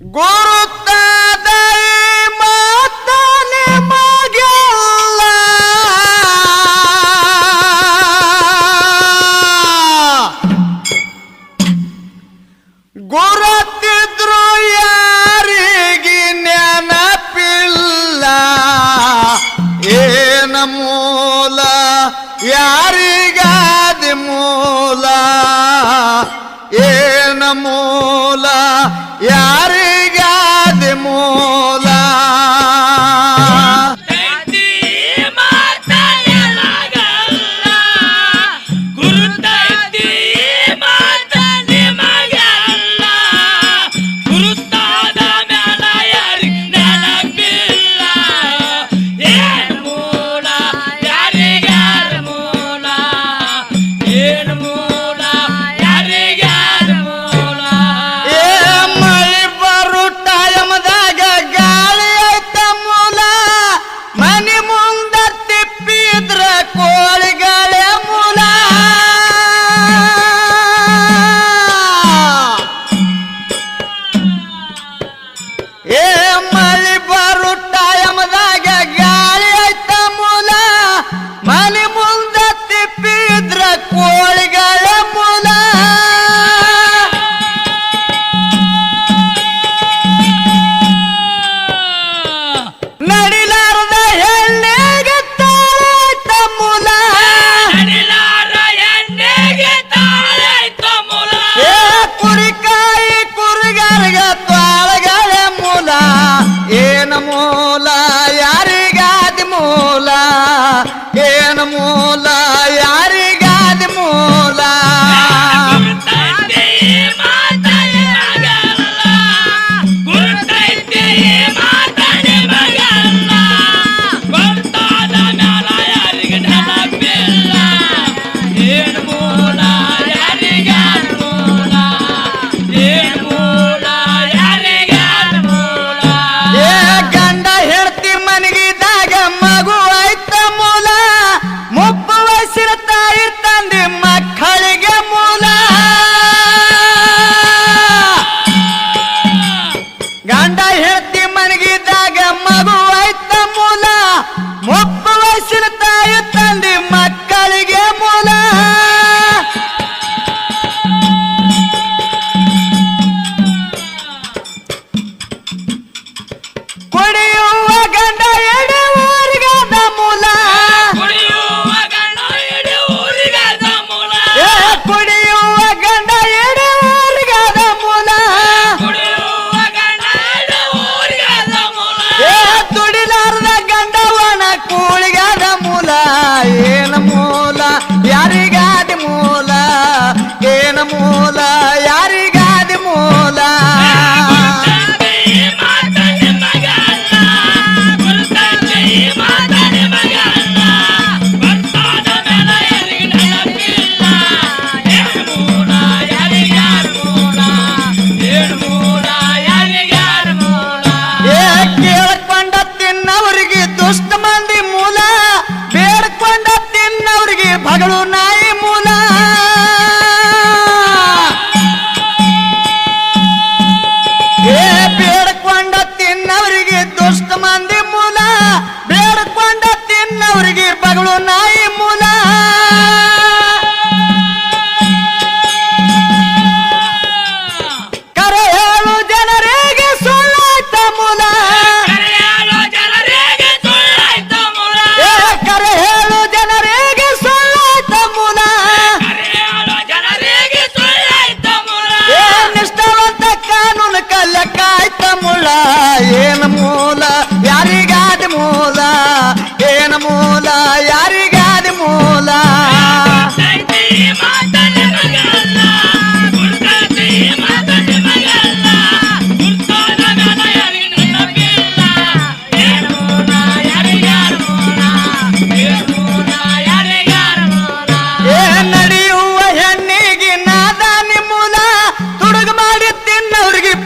ಗುರುತಾದ ಮಾತನೆ ಮಗೆಲ್ಲ. ಗುರುತ್ತಿದ್ರು ಯಾರಿಗೆ ನೆನಪಿಲ್ಲ. ಏನ ಮೂಲ? ಯಾರಿಗಾದ ಮೂಲ? ಏನ ಮೂಲ Hallelujah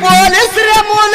போலீஸ் மூல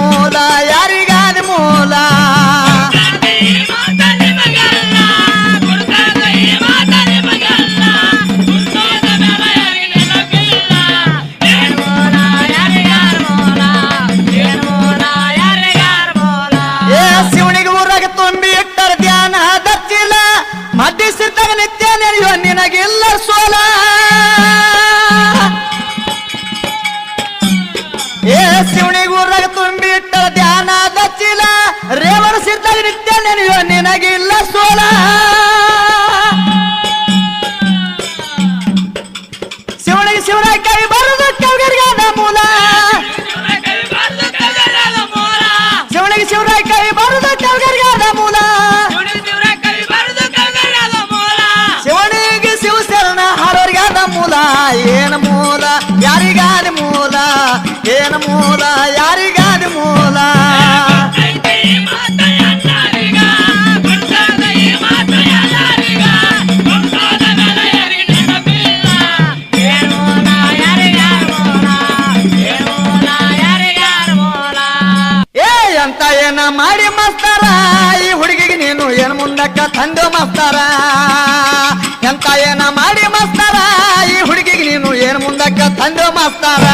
moda y ಶಿವರ ಕೈ ಬರದು ಕೌಗರಿಗಾದ ಮೂಲ. ಶಿವನಿಗೆ ಶಿವರ ಕೈ ಬರದು ಕೌಗರಿಗಾದ ಮೂಲ. ಶಿವನಿಗೆ ಶಿವ ಶರಣ ಹಾರೋರಿಗಾದ ಮೂಲ. ಏನ ಮೂಲ? ಯಾರಿಗಾದ ಮೂಲ? ಏನ ಮೂಲ? ಯಾರಿ ಮಸ್ತಾರ ಎಂತ ಏನ ಮಾಡಿ ಮಸ್ತಾರ? ಈ ಹುಡುಗಿಗೆ ನೀನು ಏನ್ ಮುಂದಕ್ಕೆ ತಂದೆ ಮಸ್ತಾರ?